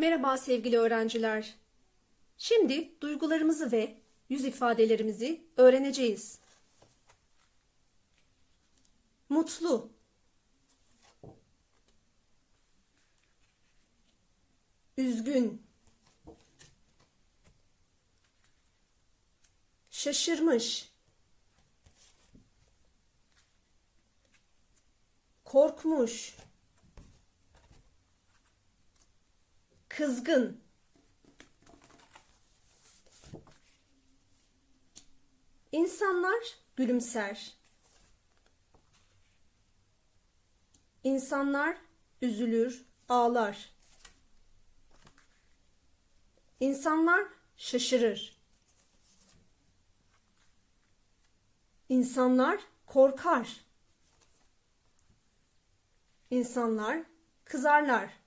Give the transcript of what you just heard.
Merhaba sevgili öğrenciler. Şimdi duygularımızı ve yüz ifadelerimizi öğreneceğiz. Mutlu Üzgün Şaşırmış Korkmuş Kızgın İnsanlar gülümser. İnsanlar üzülür, ağlar. İnsanlar şaşırır. İnsanlar korkar. İnsanlar kızarlar.